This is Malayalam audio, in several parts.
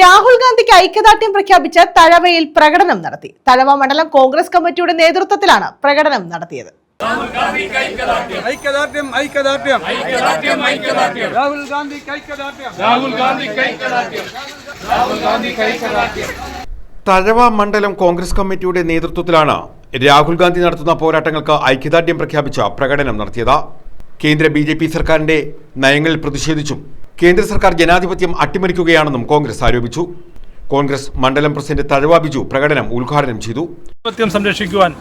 രാഹുൽ ഗാന്ധിക്ക് ഐക്യദാർഢ്യം പ്രഖ്യാപിച്ച് തഴവയിൽ പ്രകടനം നടത്തി. തഴവ മണ്ഡലം കോൺഗ്രസ് കമ്മിറ്റിയുടെ നേതൃത്വത്തിലാണ് പ്രകടനം നടത്തിയത്. ഐക്യദാർഢ്യം. ഐക്യദാർഢ്യം ഐക്യദാർഢ്യം. ഐക്യദാർഢ്യം രാഹുൽ ഗാന്ധിക്ക് ഐക്യദാർഢ്യം. രാഹുൽ ഗാന്ധി ഐക്യദാർഢ്യം. രാഹുൽ ഗാന്ധി ഐക്യദാർഢ്യം. തഴവ മണ്ഡലം കോൺഗ്രസ് കമ്മിറ്റിയുടെ നേതൃത്വത്തിലാണ് രാഹുൽ ഗാന്ധി നടത്തുന്ന പോരാട്ടങ്ങൾക്ക് ഐക്യദാർഢ്യം പ്രഖ്യാപിച്ച പ്രകടനം നടത്തിയത്. കേന്ദ്ര ബി ജെ പി സർക്കാരിന്റെ നയങ്ങളിൽ പ്രതിഷേധിച്ചും കേന്ദ്ര സർക്കാർ ജനാധിപത്യം അട്ടിമറിക്കുകയാണെന്നും കോൺഗ്രസ് ആരോപിച്ചു. കോൺഗ്രസ് മണ്ഡലം പ്രസിഡന്റ് തഴവ ബിജു പ്രകടനം ഉദ്ഘാടനം ചെയ്തു. ജനാധിപത്യം സംരക്ഷിക്കുവാൻ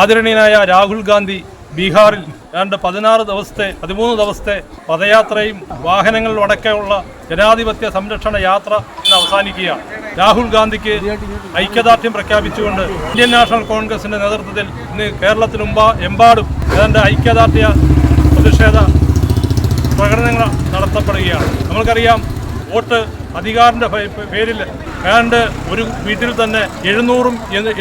ആദരണീയനായ രാഹുൽ ഗാന്ധി ബീഹാറിൽ ഏതാണ്ട് പതിനാറ് ദിവസത്തെ പതിമൂന്ന് ദിവസത്തെ പദയാത്രയും വാഹനങ്ങളിലും അടക്കമുള്ള ജനാധിപത്യ സംരക്ഷണ യാത്ര ഇന്ന് അവസാനിക്കുകയാണ്. രാഹുൽ ഗാന്ധിക്ക് ഐക്യദാർഢ്യം പ്രഖ്യാപിച്ചുകൊണ്ട് ഇന്ത്യൻ നാഷണൽ കോൺഗ്രസിന്റെ നേതൃത്വത്തിൽ ഇന്ന് കേരളത്തിനുമ്പാ എമ്പാടും ഏതാണ്ട് ഐക്യദാർഢ്യ പ്രതിഷേധ പ്രകടനങ്ങൾ നടത്തപ്പെടുകയാണ്. നമ്മൾക്കറിയാം വോട്ട് അധികാരിന്റെ പേരിൽ ഏതാണ്ട് ഒരു വീട്ടിൽ തന്നെ എഴുന്നൂറും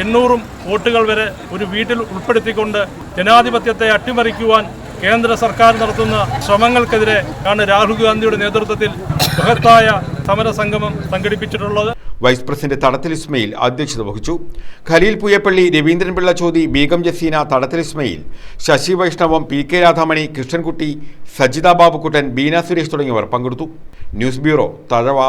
എണ്ണൂറും വോട്ടുകൾ വരെ ഒരു വീട്ടിൽ ഉൾപ്പെടുത്തിക്കൊണ്ട് ജനാധിപത്യത്തെ അട്ടിമറിക്കുവാൻ കേന്ദ്ര സർക്കാർ നടത്തുന്ന ശ്രമങ്ങൾക്കെതിരെ ആണ് രാഹുൽ ഗാന്ധിയുടെ നേതൃത്വത്തിൽ ബൃഹത്തായ സമരസംഗമം സംഘടിപ്പിച്ചിട്ടുള്ളത് വൈസ് പ്രസിഡന്റ് തടത്തിൽ ഇസ്മയിൽ അധ്യക്ഷത വഹിച്ചു. ഖലീൽ പുയപ്പള്ളി രവീന്ദ്രൻപിള്ള ചോദി ബീഗം ജസീന തടത്തിൽ ഇസ്മയിൽ ശശി വൈഷ്ണവം പി കെ രാധാമണി കൃഷ്ണൻകുട്ടി സജിത ബാബുക്കുട്ടൻ ബീന സുരേഷ് തുടങ്ങിയവർ പങ്കെടുത്തു. News bureau Thazhava.